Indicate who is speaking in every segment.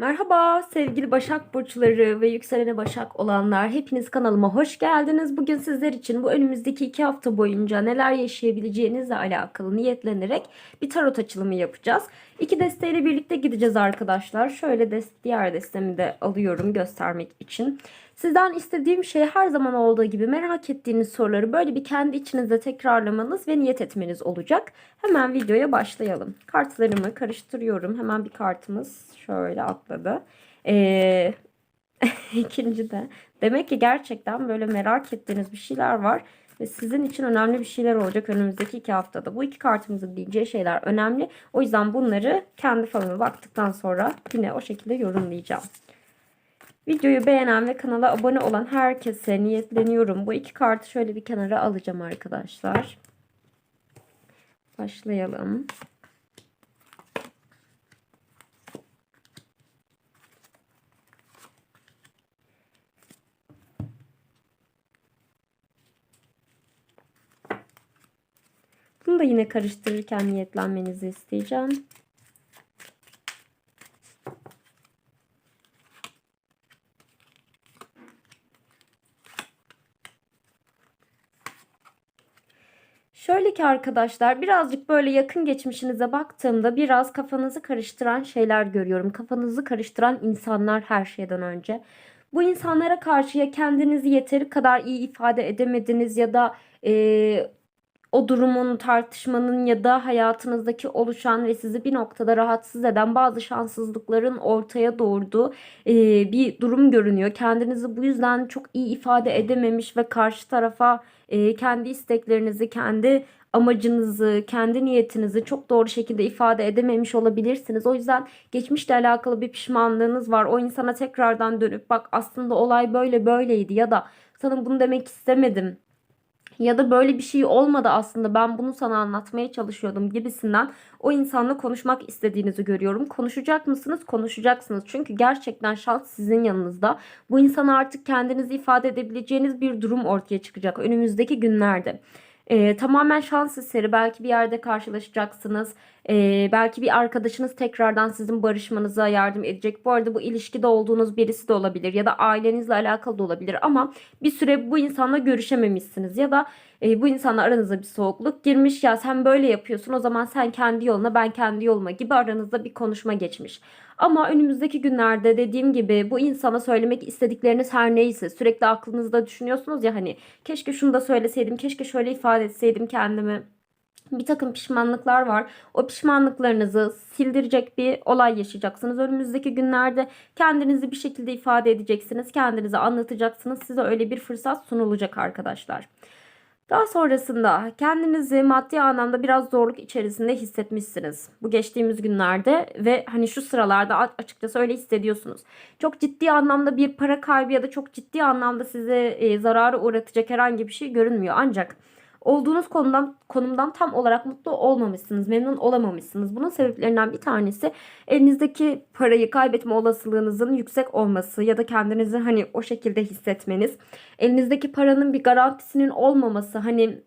Speaker 1: Merhaba sevgili Başak Burçları ve yükselene Başak olanlar. Hepiniz kanalıma hoş geldiniz. Bugün sizler için bu önümüzdeki iki hafta boyunca neler yaşayabileceğinizle alakalı niyetlenerek bir tarot açılımı yapacağız. İki desteğiyle birlikte gideceğiz arkadaşlar. Şöyle des diğer destemi de alıyorum göstermek için. Sizden istediğim şey her zaman olduğu gibi merak ettiğiniz soruları böyle bir kendi içinizde tekrarlamanız ve niyet etmeniz olacak. Hemen videoya başlayalım. Kartlarımı karıştırıyorum. Hemen bir kartımız şöyle atladı. Ee, ikinci de. Demek ki gerçekten böyle merak ettiğiniz bir şeyler var. Ve sizin için önemli bir şeyler olacak önümüzdeki iki haftada. Bu iki kartımızın diyeceği şeyler önemli. O yüzden bunları kendi falıma baktıktan sonra yine o şekilde yorumlayacağım. Videoyu beğenen ve kanala abone olan herkese niyetleniyorum. Bu iki kartı şöyle bir kenara alacağım arkadaşlar. Başlayalım. Bunu da yine karıştırırken niyetlenmenizi isteyeceğim. Şöyle ki arkadaşlar birazcık böyle yakın geçmişinize baktığımda biraz kafanızı karıştıran şeyler görüyorum. Kafanızı karıştıran insanlar her şeyden önce. Bu insanlara karşı ya kendinizi yeteri kadar iyi ifade edemediniz ya da e, o durumun, tartışmanın ya da hayatınızdaki oluşan ve sizi bir noktada rahatsız eden bazı şanssızlıkların ortaya doğurduğu e, bir durum görünüyor. Kendinizi bu yüzden çok iyi ifade edememiş ve karşı tarafa e, kendi isteklerinizi, kendi amacınızı, kendi niyetinizi çok doğru şekilde ifade edememiş olabilirsiniz. O yüzden geçmişle alakalı bir pişmanlığınız var. O insana tekrardan dönüp bak aslında olay böyle böyleydi ya da sana bunu demek istemedim ya da böyle bir şey olmadı aslında ben bunu sana anlatmaya çalışıyordum gibisinden o insanla konuşmak istediğinizi görüyorum. Konuşacak mısınız? Konuşacaksınız. Çünkü gerçekten şans sizin yanınızda. Bu insana artık kendinizi ifade edebileceğiniz bir durum ortaya çıkacak önümüzdeki günlerde. Ee, tamamen şans eseri belki bir yerde karşılaşacaksınız. Ee, belki bir arkadaşınız tekrardan sizin barışmanıza yardım edecek. Bu arada bu ilişkide olduğunuz birisi de olabilir ya da ailenizle alakalı da olabilir ama bir süre bu insanla görüşememişsiniz ya da e, bu insanla aranıza bir soğukluk girmiş ya sen böyle yapıyorsun o zaman sen kendi yoluna ben kendi yoluma gibi aranızda bir konuşma geçmiş. Ama önümüzdeki günlerde dediğim gibi bu insana söylemek istedikleriniz her neyse sürekli aklınızda düşünüyorsunuz ya hani keşke şunu da söyleseydim, keşke şöyle ifade etseydim kendimi. Bir takım pişmanlıklar var. O pişmanlıklarınızı sildirecek bir olay yaşayacaksınız. Önümüzdeki günlerde kendinizi bir şekilde ifade edeceksiniz. Kendinizi anlatacaksınız. Size öyle bir fırsat sunulacak arkadaşlar. Daha sonrasında kendinizi maddi anlamda biraz zorluk içerisinde hissetmişsiniz. Bu geçtiğimiz günlerde ve hani şu sıralarda açıkçası öyle hissediyorsunuz. Çok ciddi anlamda bir para kaybı ya da çok ciddi anlamda size e, zararı uğratacak herhangi bir şey görünmüyor. Ancak olduğunuz konumdan konumdan tam olarak mutlu olmamışsınız, memnun olamamışsınız. Bunun sebeplerinden bir tanesi elinizdeki parayı kaybetme olasılığınızın yüksek olması ya da kendinizi hani o şekilde hissetmeniz. Elinizdeki paranın bir garantisinin olmaması, hani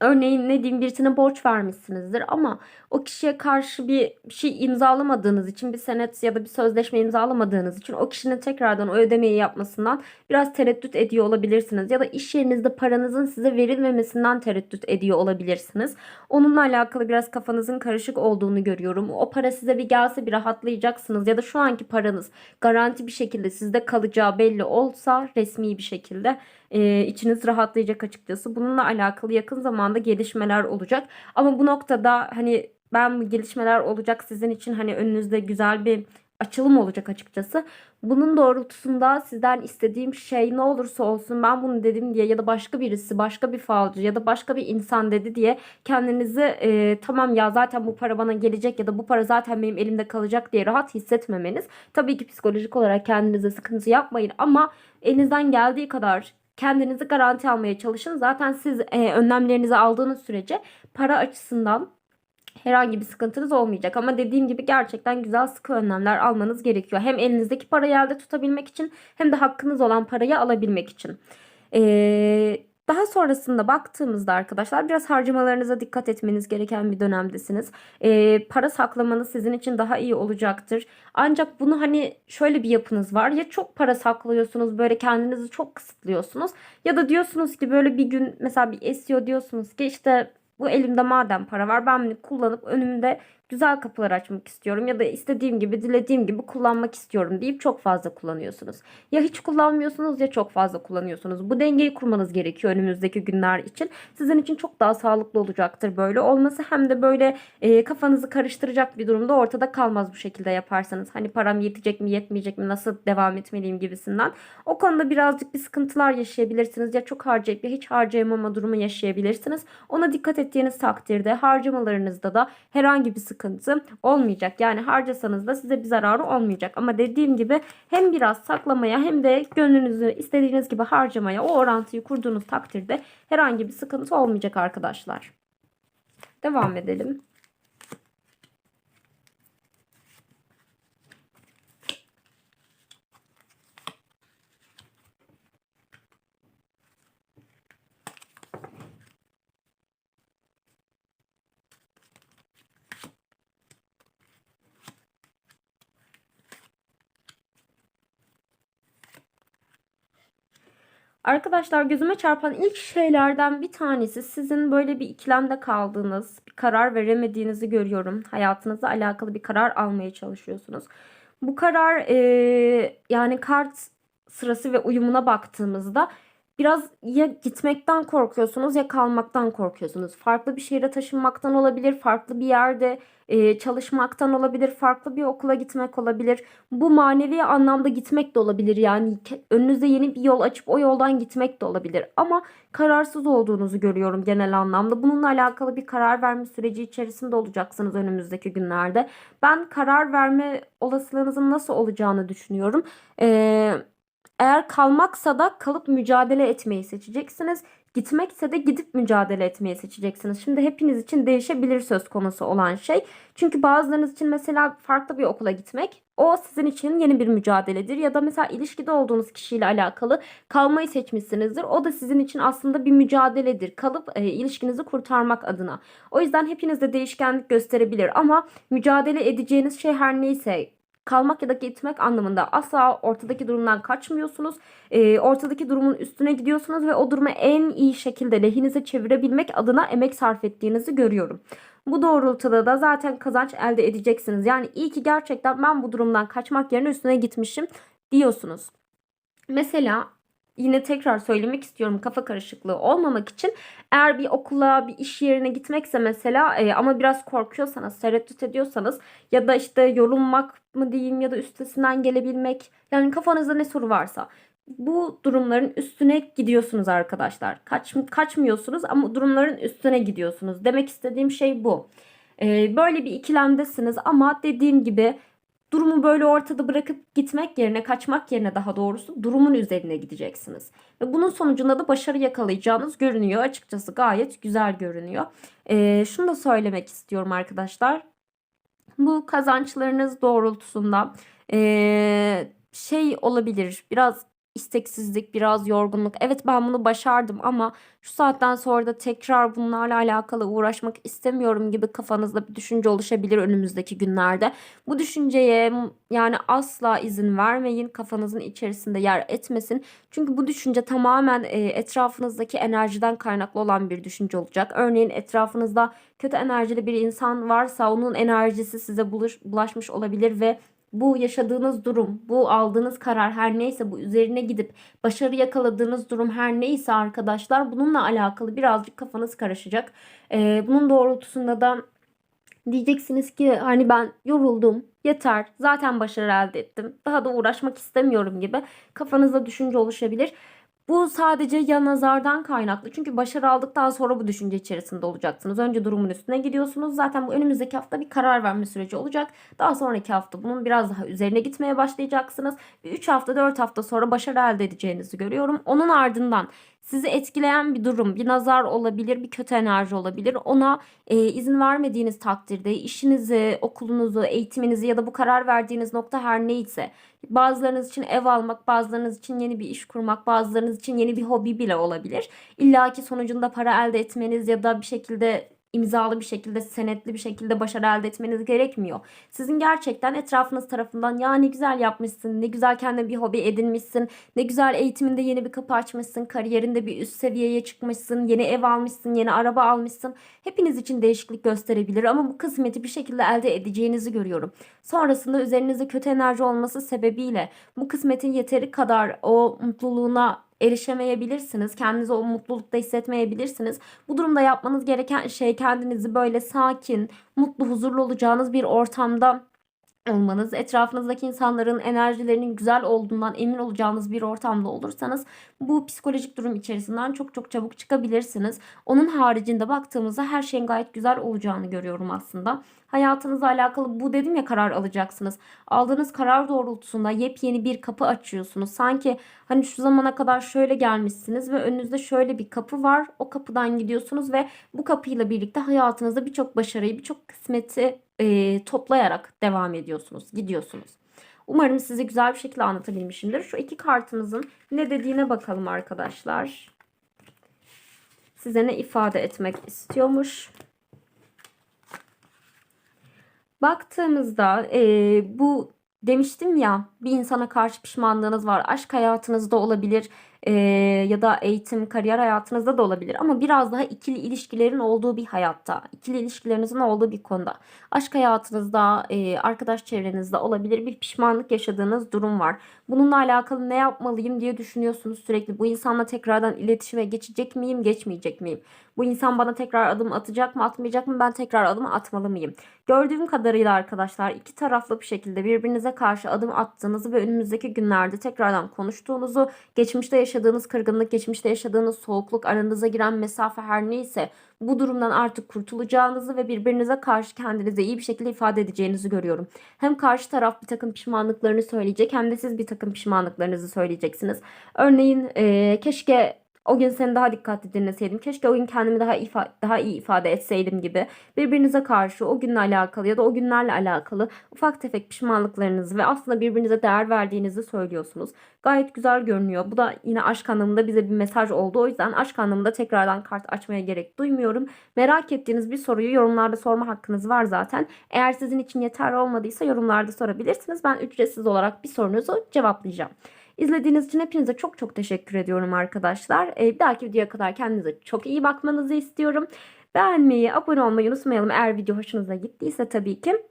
Speaker 1: Örneğin ne diyeyim birisine borç vermişsinizdir ama o kişiye karşı bir şey imzalamadığınız için bir senet ya da bir sözleşme imzalamadığınız için o kişinin tekrardan o ödemeyi yapmasından biraz tereddüt ediyor olabilirsiniz. Ya da iş yerinizde paranızın size verilmemesinden tereddüt ediyor olabilirsiniz. Onunla alakalı biraz kafanızın karışık olduğunu görüyorum. O para size bir gelse bir rahatlayacaksınız ya da şu anki paranız garanti bir şekilde sizde kalacağı belli olsa resmi bir şekilde e, içiniz rahatlayacak açıkçası. Bununla alakalı yakın zamanda gelişmeler olacak. Ama bu noktada hani ben gelişmeler olacak sizin için hani önünüzde güzel bir açılım olacak açıkçası. Bunun doğrultusunda sizden istediğim şey ne olursa olsun ben bunu dedim diye ya da başka birisi, başka bir falcı ya da başka bir insan dedi diye kendinizi e, tamam ya zaten bu para bana gelecek ya da bu para zaten benim elimde kalacak diye rahat hissetmemeniz. Tabii ki psikolojik olarak kendinize sıkıntı yapmayın ama elinizden geldiği kadar kendinizi garanti almaya çalışın. Zaten siz e, önlemlerinizi aldığınız sürece para açısından herhangi bir sıkıntınız olmayacak. Ama dediğim gibi gerçekten güzel sıkı önlemler almanız gerekiyor. Hem elinizdeki parayı elde tutabilmek için hem de hakkınız olan parayı alabilmek için. Ee, Daha sonrasında baktığımızda arkadaşlar biraz harcamalarınıza dikkat etmeniz gereken bir dönemdesiniz. Ee, para saklamanız sizin için daha iyi olacaktır. Ancak bunu hani şöyle bir yapınız var. Ya çok para saklıyorsunuz böyle kendinizi çok kısıtlıyorsunuz. Ya da diyorsunuz ki böyle bir gün mesela bir esiyor diyorsunuz ki işte bu elimde madem para var ben bunu kullanıp önümde güzel kapılar açmak istiyorum ya da istediğim gibi dilediğim gibi kullanmak istiyorum deyip çok fazla kullanıyorsunuz. Ya hiç kullanmıyorsunuz ya çok fazla kullanıyorsunuz. Bu dengeyi kurmanız gerekiyor önümüzdeki günler için. Sizin için çok daha sağlıklı olacaktır böyle olması hem de böyle e, kafanızı karıştıracak bir durumda ortada kalmaz bu şekilde yaparsanız. Hani param yetecek mi yetmeyecek mi nasıl devam etmeliyim gibisinden. O konuda birazcık bir sıkıntılar yaşayabilirsiniz ya çok harcayıp ya hiç harcayamama durumu yaşayabilirsiniz. Ona dikkat ettiğiniz takdirde harcamalarınızda da herhangi bir sıkıntı olmayacak. Yani harcasanız da size bir zararı olmayacak. Ama dediğim gibi hem biraz saklamaya hem de gönlünüzü istediğiniz gibi harcamaya o orantıyı kurduğunuz takdirde herhangi bir sıkıntı olmayacak arkadaşlar. Devam edelim. Arkadaşlar gözüme çarpan ilk şeylerden bir tanesi sizin böyle bir ikilemde kaldığınız, bir karar veremediğinizi görüyorum. Hayatınızla alakalı bir karar almaya çalışıyorsunuz. Bu karar e, yani kart sırası ve uyumuna baktığımızda biraz ya gitmekten korkuyorsunuz ya kalmaktan korkuyorsunuz. Farklı bir şehre taşınmaktan olabilir, farklı bir yerde e, çalışmaktan olabilir, farklı bir okula gitmek olabilir. Bu manevi anlamda gitmek de olabilir. Yani önünüze yeni bir yol açıp o yoldan gitmek de olabilir. Ama kararsız olduğunuzu görüyorum genel anlamda. Bununla alakalı bir karar verme süreci içerisinde olacaksınız önümüzdeki günlerde. Ben karar verme olasılığınızın nasıl olacağını düşünüyorum. Eee eğer kalmaksa da kalıp mücadele etmeyi seçeceksiniz. Gitmekse de gidip mücadele etmeyi seçeceksiniz. Şimdi hepiniz için değişebilir söz konusu olan şey. Çünkü bazılarınız için mesela farklı bir okula gitmek o sizin için yeni bir mücadeledir. Ya da mesela ilişkide olduğunuz kişiyle alakalı kalmayı seçmişsinizdir. O da sizin için aslında bir mücadeledir. Kalıp e, ilişkinizi kurtarmak adına. O yüzden hepinizde değişkenlik gösterebilir ama mücadele edeceğiniz şey her neyse kalmak ya da gitmek anlamında asla ortadaki durumdan kaçmıyorsunuz. E, ortadaki durumun üstüne gidiyorsunuz ve o durumu en iyi şekilde lehinize çevirebilmek adına emek sarf ettiğinizi görüyorum. Bu doğrultuda da zaten kazanç elde edeceksiniz. Yani iyi ki gerçekten ben bu durumdan kaçmak yerine üstüne gitmişim diyorsunuz. Mesela yine tekrar söylemek istiyorum kafa karışıklığı olmamak için eğer bir okula bir iş yerine gitmekse mesela e, ama biraz korkuyorsanız tereddüt ediyorsanız ya da işte yorulmak mı diyeyim ya da üstesinden gelebilmek yani kafanızda ne soru varsa bu durumların üstüne gidiyorsunuz arkadaşlar. Kaç, kaçmıyorsunuz ama durumların üstüne gidiyorsunuz. Demek istediğim şey bu. E, böyle bir ikilemdesiniz ama dediğim gibi durumu böyle ortada bırakıp gitmek yerine kaçmak yerine daha doğrusu durumun üzerine gideceksiniz. Ve bunun sonucunda da başarı yakalayacağınız görünüyor. Açıkçası gayet güzel görünüyor. Ee, şunu da söylemek istiyorum arkadaşlar. Bu kazançlarınız doğrultusunda ee, şey olabilir biraz isteksizlik, biraz yorgunluk. Evet ben bunu başardım ama şu saatten sonra da tekrar bunlarla alakalı uğraşmak istemiyorum gibi kafanızda bir düşünce oluşabilir önümüzdeki günlerde. Bu düşünceye yani asla izin vermeyin. Kafanızın içerisinde yer etmesin. Çünkü bu düşünce tamamen e, etrafınızdaki enerjiden kaynaklı olan bir düşünce olacak. Örneğin etrafınızda kötü enerjili bir insan varsa onun enerjisi size buluş, bulaşmış olabilir ve bu yaşadığınız durum, bu aldığınız karar her neyse bu üzerine gidip başarı yakaladığınız durum her neyse arkadaşlar bununla alakalı birazcık kafanız karışacak. Ee, bunun doğrultusunda da diyeceksiniz ki hani ben yoruldum, yeter, zaten başarı elde ettim, daha da uğraşmak istemiyorum gibi kafanızda düşünce oluşabilir. Bu sadece ya nazardan kaynaklı. Çünkü başarı aldıktan sonra bu düşünce içerisinde olacaksınız. Önce durumun üstüne gidiyorsunuz. Zaten bu önümüzdeki hafta bir karar verme süreci olacak. Daha sonraki hafta bunun biraz daha üzerine gitmeye başlayacaksınız. 3 hafta 4 hafta sonra başarı elde edeceğinizi görüyorum. Onun ardından sizi etkileyen bir durum, bir nazar olabilir, bir kötü enerji olabilir. Ona e, izin vermediğiniz takdirde işinizi, okulunuzu, eğitiminizi ya da bu karar verdiğiniz nokta her neyse bazılarınız için ev almak, bazılarınız için yeni bir iş kurmak, bazılarınız için yeni bir hobi bile olabilir. İlla ki sonucunda para elde etmeniz ya da bir şekilde imzalı bir şekilde, senetli bir şekilde başarı elde etmeniz gerekmiyor. Sizin gerçekten etrafınız tarafından ya ne güzel yapmışsın, ne güzel kendine bir hobi edinmişsin, ne güzel eğitiminde yeni bir kapı açmışsın, kariyerinde bir üst seviyeye çıkmışsın, yeni ev almışsın, yeni araba almışsın. Hepiniz için değişiklik gösterebilir ama bu kısmeti bir şekilde elde edeceğinizi görüyorum. Sonrasında üzerinizde kötü enerji olması sebebiyle bu kısmetin yeteri kadar o mutluluğuna erişemeyebilirsiniz. Kendinizi o mutlulukta hissetmeyebilirsiniz. Bu durumda yapmanız gereken şey kendinizi böyle sakin, mutlu, huzurlu olacağınız bir ortamda olmanız, etrafınızdaki insanların enerjilerinin güzel olduğundan emin olacağınız bir ortamda olursanız bu psikolojik durum içerisinden çok çok çabuk çıkabilirsiniz. Onun haricinde baktığımızda her şeyin gayet güzel olacağını görüyorum aslında. Hayatınızla alakalı bu dedim ya karar alacaksınız. Aldığınız karar doğrultusunda yepyeni bir kapı açıyorsunuz. Sanki hani şu zamana kadar şöyle gelmişsiniz ve önünüzde şöyle bir kapı var. O kapıdan gidiyorsunuz ve bu kapıyla birlikte hayatınızda birçok başarıyı, birçok kısmeti e, toplayarak devam ediyorsunuz, gidiyorsunuz. Umarım size güzel bir şekilde anlatabilmişimdir. Şu iki kartımızın ne dediğine bakalım arkadaşlar. Size ne ifade etmek istiyormuş? Baktığımızda e, bu demiştim ya bir insana karşı pişmanlığınız var. Aşk hayatınızda olabilir e, ya da eğitim, kariyer hayatınızda da olabilir. Ama biraz daha ikili ilişkilerin olduğu bir hayatta, ikili ilişkilerinizin olduğu bir konuda. Aşk hayatınızda, e, arkadaş çevrenizde olabilir bir pişmanlık yaşadığınız durum var. Bununla alakalı ne yapmalıyım diye düşünüyorsunuz sürekli. Bu insanla tekrardan iletişime geçecek miyim, geçmeyecek miyim? Bu insan bana tekrar adım atacak mı, atmayacak mı? Ben tekrar adım atmalı mıyım? Gördüğüm kadarıyla arkadaşlar iki taraflı bir şekilde birbirinize karşı adım attığınızı ve önümüzdeki günlerde tekrardan konuştuğunuzu, geçmişte yaşadığınız kırgınlık, geçmişte yaşadığınız soğukluk, aranıza giren mesafe her neyse bu durumdan artık kurtulacağınızı ve birbirinize karşı kendinize iyi bir şekilde ifade edeceğinizi görüyorum. Hem karşı taraf bir takım pişmanlıklarını söyleyecek hem de siz bir takım pişmanlıklarınızı söyleyeceksiniz. Örneğin e, keşke o gün seni daha dikkatli dinleseydim. Keşke o gün kendimi daha ifa daha iyi ifade etseydim gibi. Birbirinize karşı o günle alakalı ya da o günlerle alakalı ufak tefek pişmanlıklarınızı ve aslında birbirinize değer verdiğinizi söylüyorsunuz. Gayet güzel görünüyor. Bu da yine aşk anlamında bize bir mesaj oldu. O yüzden aşk anlamında tekrardan kart açmaya gerek duymuyorum. Merak ettiğiniz bir soruyu yorumlarda sorma hakkınız var zaten. Eğer sizin için yeterli olmadıysa yorumlarda sorabilirsiniz. Ben ücretsiz olarak bir sorunuzu cevaplayacağım. İzlediğiniz için hepinize çok çok teşekkür ediyorum arkadaşlar. Ee, bir dahaki videoya kadar kendinize çok iyi bakmanızı istiyorum. Beğenmeyi, abone olmayı unutmayalım eğer video hoşunuza gittiyse tabii ki.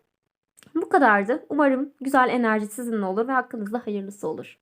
Speaker 1: Bu kadardı. Umarım güzel enerji sizinle olur ve hakkınızda hayırlısı olur.